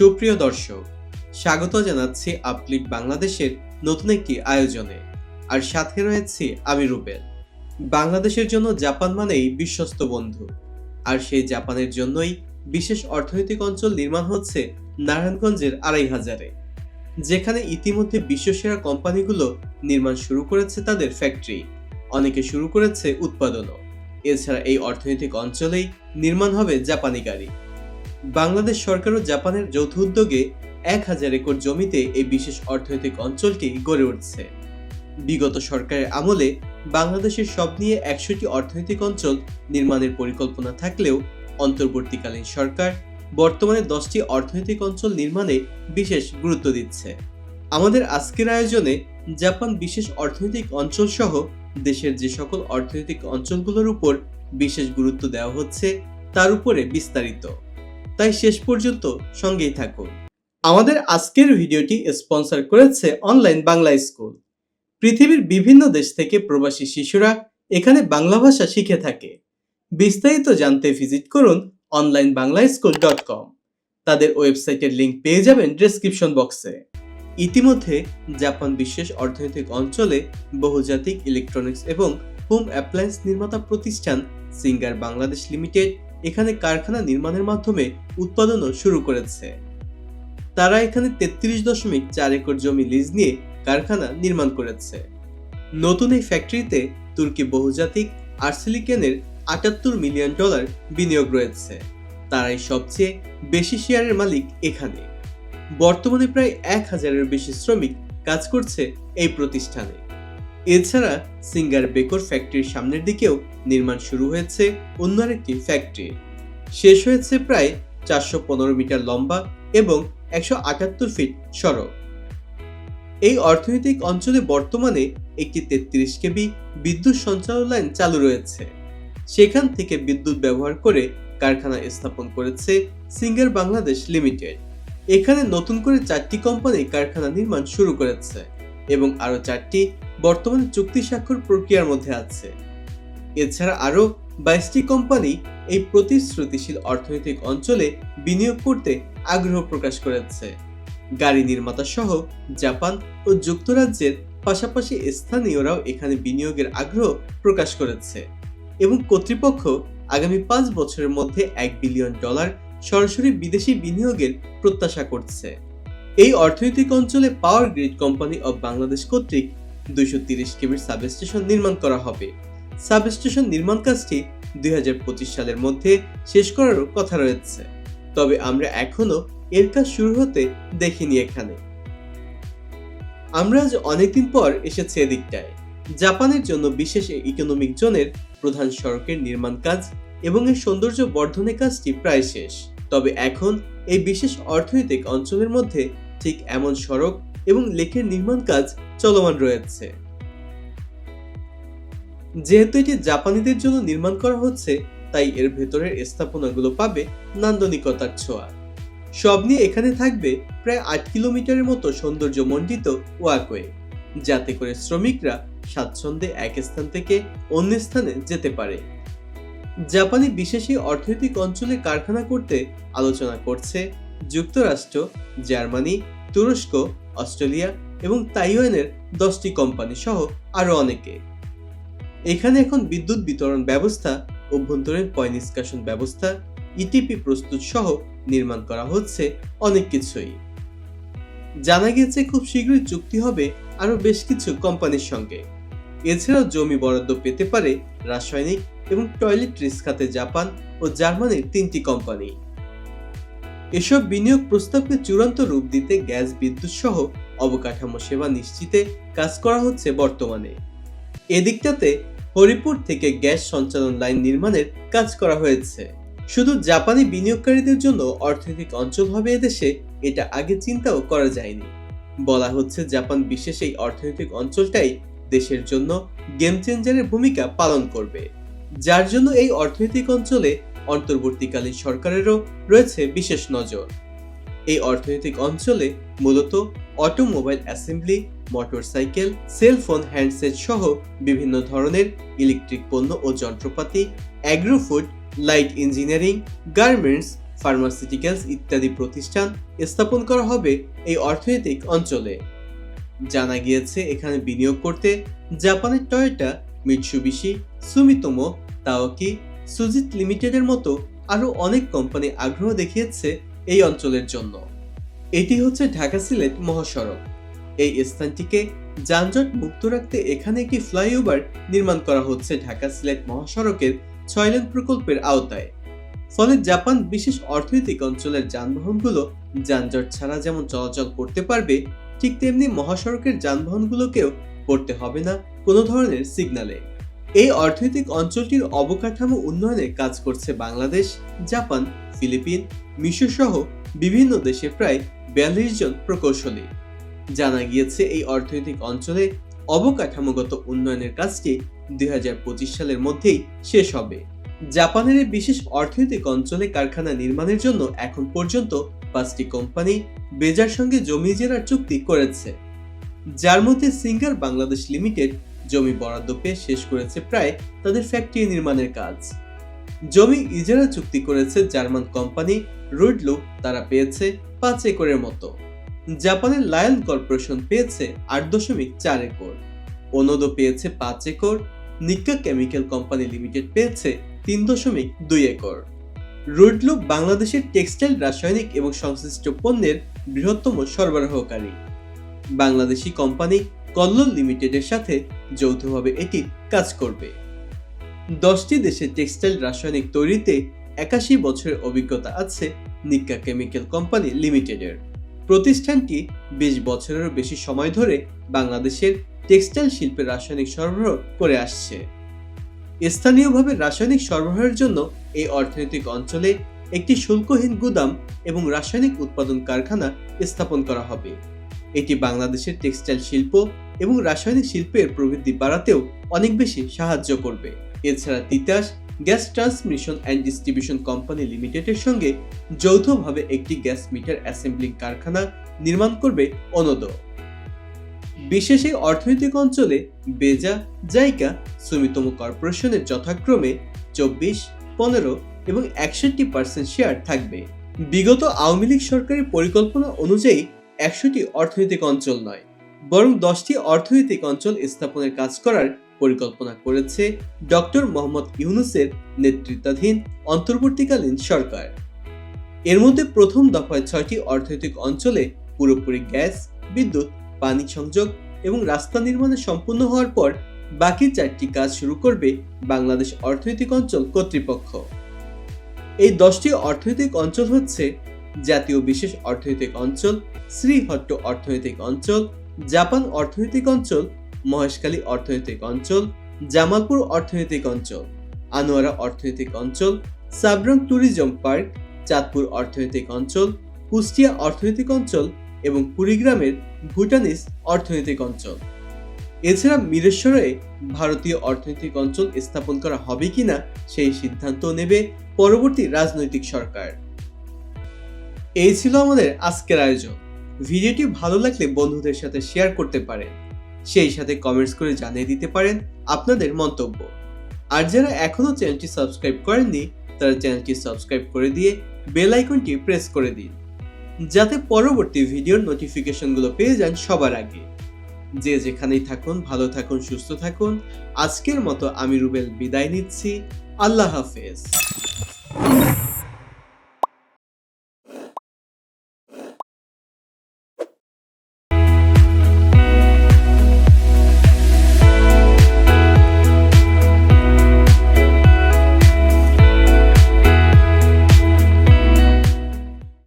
সুপ্রিয় দর্শক, স্বাগত জানাচ্ছি আপলিট বাংলাদেশের নতুন একটি আয়োজনে। আর সাথে রয়েছে আমি রুবেল। বাংলাদেশের জন্য জাপান মানেই বিশ্বস্ত বন্ধু। আর সেই জাপানের জন্যই বিশেষ অর্থনৈতিক অঞ্চল নির্মাণ হচ্ছে নারায়ণগঞ্জের আড়াই হাজারে। যেখানে ইতিমধ্যে বিশ্বসেরা কোম্পানিগুলো নির্মাণ শুরু করেছে তাদের ফ্যাক্টরি অনেকে শুরু করেছে উৎপাদনও। এছাড়া এই অর্থনৈতিক অঞ্চলেই নির্মাণ হবে জাপানি গাড়ি। বাংলাদেশ সরকার ও জাপানের যৌথ উদ্যোগে এক হাজার একর জমিতে এই বিশেষ অর্থনৈতিক অঞ্চলটি গড়ে উঠছে। বিগত সরকারের আমলে বাংলাদেশের সব নিয়ে একশোটি অর্থনৈতিক অঞ্চল নির্মাণের পরিকল্পনা থাকলেও অন্তর্বর্তীকালীন সরকার বর্তমানে দশটি অর্থনৈতিক অঞ্চল নির্মাণে বিশেষ গুরুত্ব দিচ্ছে। আমাদের আজকের আয়োজনে জাপান বিশেষ অর্থনৈতিক অঞ্চল সহ দেশের যে সকল অর্থনৈতিক অঞ্চলগুলোর উপর বিশেষ গুরুত্ব দেওয়া হচ্ছে, তার উপরে বিস্তারিত। তাই শেষ পর্যন্ত সঙ্গেই থাকুন। আমাদের আজকের ভিডিওটি স্পন্সর করেছে অনলাইন বাংলা স্কুল। পৃথিবীর বিভিন্ন দেশ থেকে প্রবাসী শিশুরা এখানে বাংলা ভাষা শিখে থাকে। বিস্তারিত জানতে ভিজিট করুন online Bangla school dot com তাদের ওয়েবসাইটের লিঙ্ক পেয়ে যাবেন ডেসক্রিপশন বক্সে। ইতিমধ্যে জাপান বিশেষ অর্থনৈতিক অঞ্চলে বহুজাতিক ইলেকট্রনিক্স এবং হোম অ্যাপ্লায়েন্স নির্মাতা প্রতিষ্ঠান সিঙ্গার বাংলাদেশ লিমিটেড এখানে কারখানা নির্মাণের মাধ্যমে উৎপাদনও শুরু করেছে। তারা এখানে তেত্রিশ দশমিক চার একর জমি লিজ নিয়ে কারখানা নির্মাণ করেছে। নতুন এই ফ্যাক্টরিতে তুর্কি বহুজাতিক আর্সেলিকেনের আটাত্তর মিলিয়ন ডলার বিনিয়োগ রয়েছে। তারাই সবচেয়ে বেশি শেয়ারের মালিক এখানে। বর্তমানে প্রায় এক হাজারের বেশি শ্রমিক কাজ করছে এই প্রতিষ্ঠানে। এছাড়া সিঙ্গার বেকর ফ্যাক্টরির সামনের দিকেও নির্মাণ শুরু হয়েছে অন্য আরেকটি ফ্যাক্টরি শেষ হয়েছে প্রায় চারশো পনেরো মিটার লম্বা এবং একশো আটাত্তর ফিট সড়ক এই অর্থনৈতিক অঞ্চলে বর্তমানে একটি তেত্রিশ কেবি বিদ্যুৎ সঞ্চালন লাইন চালু রয়েছে। সেখান থেকে বিদ্যুৎ ব্যবহার করে কারখানা স্থাপন করেছে সিঙ্গার বাংলাদেশ লিমিটেড। এখানে নতুন করে চারটি কোম্পানি কারখানা নির্মাণ শুরু করেছে এবং আরও চারটি বর্তমানে চুক্তি স্বাক্ষর প্রক্রিয়ার মধ্যে আছে। এছাড়া আরও বাইশটি কোম্পানি এই প্রতিশ্রুতিশীল অর্থনৈতিক অঞ্চলে বিনিয়োগ করতে আগ্রহ প্রকাশ করেছে। গাড়ি নির্মাতা সহ জাপান ও যুক্তরাজ্যের পাশাপাশি স্থানীয়রাও এখানে বিনিয়োগের আগ্রহ প্রকাশ করেছে এবং কর্তৃপক্ষ আগামী পাঁচ বছরের মধ্যে এক বিলিয়ন ডলার সরাসরি বিদেশি বিনিয়োগের প্রত্যাশা করছে। এই অর্থনৈতিক অঞ্চলে power grid company of Bangladesh কর্তৃক দুইশো তিরিশ কেবির সাবস্টেশন নির্মাণ করা হবে। সাবস্টেশন নির্মাণ কাজটি দুই সালের মধ্যে শেষ করারও কথা রয়েছে। তবে আমরা এখনও এর কাজ শুরু হতে দেখিনি এখানে। আমরা আজ অনেকদিন পর এসেছি এদিকটায়। জাপানের জন্য বিশেষ ইকোনমিক জোনের প্রধান সড়কের নির্মাণ কাজ এবং এর সৌন্দর্য বর্ধনের কাজটি প্রায় শেষ। তবে এখন এই বিশেষ অর্থনৈতিক অঞ্চলের মধ্যে ঠিক এমন সড়ক এবং লেকের নির্মাণ কাজ চলমান রয়েছে। যেহেতু এটি জাপানিদের জন্য নির্মাণ করা হচ্ছে, তাই এর ভেতরের স্থাপনাগুলো পাবে নান্দনিকতার ছোঁয়া। সব নিয়ে এখানে থাকবে প্রায় আট কিলোমিটারের মতো সৌন্দর্যমণ্ডিত ওয়াকওয়ে, যাতে করে শ্রমিকরা স্বাচ্ছন্দ্যে এক স্থান থেকে অন্য স্থানে যেতে পারে। জাপানি বিশেষ এই অর্থনৈতিক অঞ্চলে কারখানা করতে আলোচনা করছে যুক্তরাষ্ট্র, জার্মানি, তুরস্ক, অস্ট্রেলিয়া এবং তাইওয়ানের দশটি কোম্পানি সহ আরও অনেকে। এখানে এখন বিদ্যুৎ বিতরণ ব্যবস্থা, অভ্যন্তরীণ পয় নিষ্কাশন ব্যবস্থা ইটিপি প্রস্তুত সহ নির্মাণ করা হচ্ছে অনেক কিছুই। জানা গেছে খুব শীঘ্রই চুক্তি হবে আরও বেশ কিছু কোম্পানির সঙ্গে। এছাড়াও জমি বরাদ্দ পেতে পারে রাসায়নিক এবং টয়লেট্রিস খাতে জাপান ও জার্মানির তিনটি কোম্পানি। এসব বিনিয়োগ প্রস্তাবকে চূড়ান্ত রূপ দিতে গ্যাস বিদ্যুৎ সহ অবকাঠামো সেবা নিশ্চিতে কাজ করা হচ্ছে বর্তমানে। এদিকটাতে হরিপুর থেকে গ্যাস সঞ্চালন লাইন নির্মাণের কাজ করা হয়েছে। শুধু জাপানি বিনিয়োগকারীদের জন্য অর্থনৈতিক অঞ্চল হবে এদেশে, এটা আগে চিন্তাও করা যায়নি। বলা হচ্ছে জাপান বিশেষ এই অর্থনৈতিক অঞ্চলটাই দেশের জন্য গেম চেঞ্জারের ভূমিকা পালন করবে। যার জন্য এই অর্থনৈতিক অঞ্চলে অন্তর্বর্তীকালীন সরকারেরও রয়েছে বিশেষ নজর। এই অর্থনৈতিক অঞ্চলে মূলত automobile assembly motorcycle cellphone handset সহ বিভিন্ন ধরনের ইলেকট্রিক পণ্য ও যন্ত্রপাতি agrofood light engineering garments pharmaceuticals ইত্যাদি প্রতিষ্ঠান স্থাপন করা হবে এই অর্থনৈতিক অঞ্চলে। জানা গিয়েছে এখানে বিনিয়োগ করতে জাপানের টয়োটা মিটসুবিশি সুমিতোমো তাওকি সুজিত লিমিটেডের মতো আরও অনেক কোম্পানি আগ্রহ দেখিয়েছে এই অঞ্চলের জন্য। এটি হচ্ছে ঢাকা সিলেট মহাসড়ক। এই স্থানটিকে যানজট মুক্ত রাখতে এখানে একটি ফ্লাইওভার নির্মাণ করা হচ্ছে ঢাকা সিলেট মহাসড়কের ছয় লেন প্রকল্পের আওতায়। ফলে জাপান বিশেষ অর্থনৈতিক অঞ্চলের যানবাহনগুলো যানজট ছাড়া যেমন চলাচল করতে পারবে, ঠিক তেমনি মহাসড়কের যানবাহনগুলোকেও পড়তে হবে না কোনো ধরনের সিগনালে। এই অর্থনৈতিক অঞ্চলটির অবকাঠামো উন্নয়নে কাজ করছে বাংলাদেশ, জাপান, ফিলিপিন মিশর সহ বিভিন্ন দেশে প্রায় বিয়াল্লিশ জন প্রকৌশলী। জানা গিয়েছে এই অর্থনৈতিক অঞ্চলে অবকাঠামোগত উন্নয়নের কাজটি দুই সালের মধ্যেই শেষ হবে। জাপানের বিশেষ অর্থনৈতিক অঞ্চলে কারখানা নির্মাণের জন্য এখন পর্যন্ত পাঁচটি কোম্পানি বেজার সঙ্গে জমি ইজারার চুক্তি করেছে। যার মধ্যে সিঙ্গার বাংলাদেশ লিমিটেড জমি বরাদ্দ পেয়ে শেষ করেছে প্রায় তাদের ফ্যাক্টরি নির্মাণের কাজ। জমি ইজারা চুক্তি করেছে জার্মান কোম্পানি রুডলু, তারা পেয়েছে পাঁচ একরের মতো। জাপানের লায়ন কর্পোরেশন পেয়েছে আট দশমিক চার একর। ওনোদো পেয়েছে পাঁচ acre. Nikka chemical company limited পেয়েছে তিন দশমিক দুই একর। রুডলুক বাংলাদেশের টেক্সটাইল, রাসায়নিক এবং সংশ্লিষ্ট পণ্যের বৃহত্তম সরবরাহকারী। বাংলাদেশি কোম্পানি কল্লোল লিমিটেডের সাথে যৌথভাবে এটি কাজ করবে। দশটি দেশে টেক্সটাইল, রাসায়নিক তৈরিতে একাশি বছরের অভিজ্ঞতা আছে নিক্কা কেমিক্যাল কোম্পানি লিমিটেডের। প্রতিষ্ঠানটি বিশ বছরেরও বেশি সময় ধরে বাংলাদেশের টেক্সটাইল শিল্পে রাসায়নিক সরবরাহ করে আসছে। স্থানীয়ভাবে রাসায়নিক সরবরাহের জন্য এই অর্থনৈতিক অঞ্চলে একটি শুল্কহীন গুদাম এবং রাসায়নিক উৎপাদন কারখানা স্থাপন করা হবে। এটি বাংলাদেশের টেক্সটাইল শিল্প এবং রাসায়নিক শিল্পের প্রবৃদ্ধি বাড়াতেও অনেক বেশি সাহায্য করবে। এছাড়া Titas gas transmission and distribution company লিমিটেডের সঙ্গে যৌথভাবে একটি গ্যাস মিটার অ্যাসেম্বলিং কারখানা নির্মাণ করবে অনদ বিশেষ এই অর্থনৈতিক অঞ্চলে বেজা, জাইকা, সুমিতম কর্পোরেশনের যথাক্রমে চব্বিশ, পনেরো এবং একষট্টি পার্সেন্ট শেয়ার থাকবে। বিগত আওয়ামী লীগ সরকারের পরিকল্পনা অনুযায়ী একশোটি অর্থনৈতিক অঞ্চল নয়, বরং দশটি অর্থনৈতিক অঞ্চল স্থাপনের কাজ করার পরিকল্পনা করেছে ডক্টর মোহাম্মদ ইউনুসের নেতৃত্বাধীন অন্তর্বর্তীকালীন সরকার। এর মধ্যে প্রথম দফায় ছয়টি অর্থনৈতিক অঞ্চলে পুরোপুরি গ্যাস, বিদ্যুৎ, পানি সংযোগ এবং রাস্তা নির্মাণে সম্পূর্ণ হওয়ার পর বাকি চারটি কাজ শুরু করবে বাংলাদেশ অর্থনৈতিক অঞ্চল কর্তৃপক্ষ। এই দশটি অর্থনৈতিক অঞ্চল হচ্ছে জাতীয় বিশেষ অর্থনৈতিক অঞ্চল, শ্রীহট্ট অর্থনৈতিক অঞ্চল, জাপান অর্থনৈতিক অঞ্চল মহেশখালী অর্থনৈতিক অঞ্চল, জামালপুর অর্থনৈতিক অঞ্চল, আনোয়ারা অর্থনৈতিক অঞ্চল, সাবরং ট্যুরিজম পার্ক, চাঁদপুর অর্থনৈতিক অঞ্চল, কুষ্টিয়া অর্থনৈতিক অঞ্চল এবং কুড়িগ্রামের ভুটানিস অর্থনৈতিক অঞ্চল। এছাড়া মিরেশ্বরে ভারতীয় অর্থনৈতিক অঞ্চল স্থাপন করা হবে কিনা সেই সিদ্ধান্ত নেবে পরবর্তী রাজনৈতিক সরকার। এই ছিল আমাদের আজকের আয়োজন। ভিডিওটি ভালো লাগলে বন্ধুদের সাথে শেয়ার করতে পারেন। সেই সাথে কমেন্টস করে জানিয়ে দিতে পারেন আপনাদের মন্তব্য। আর যারা এখনও চ্যানেলটি সাবস্ক্রাইব করেননি, তারা চ্যানেলটি সাবস্ক্রাইব করে দিয়ে বেল আইকনটি প্রেস করে দিন। যাতে পরবর্তী ভিডিওর নোটিফিকেশনগুলো পেয়ে যান সবার আগে। যে যেখানেই থাকুন, ভালো থাকুন, সুস্থ থাকুন। আজকের মতো আমি রুবেল বিদায় নিচ্ছি। আল্লাহ হাফেজ।